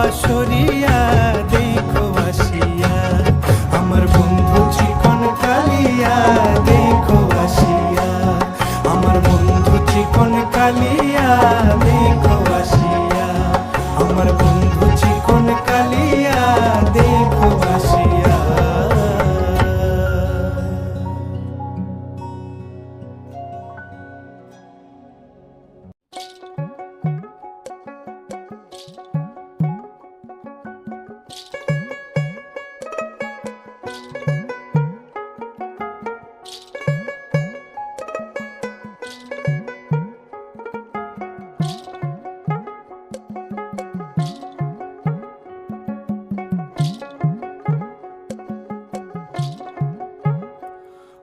তোমার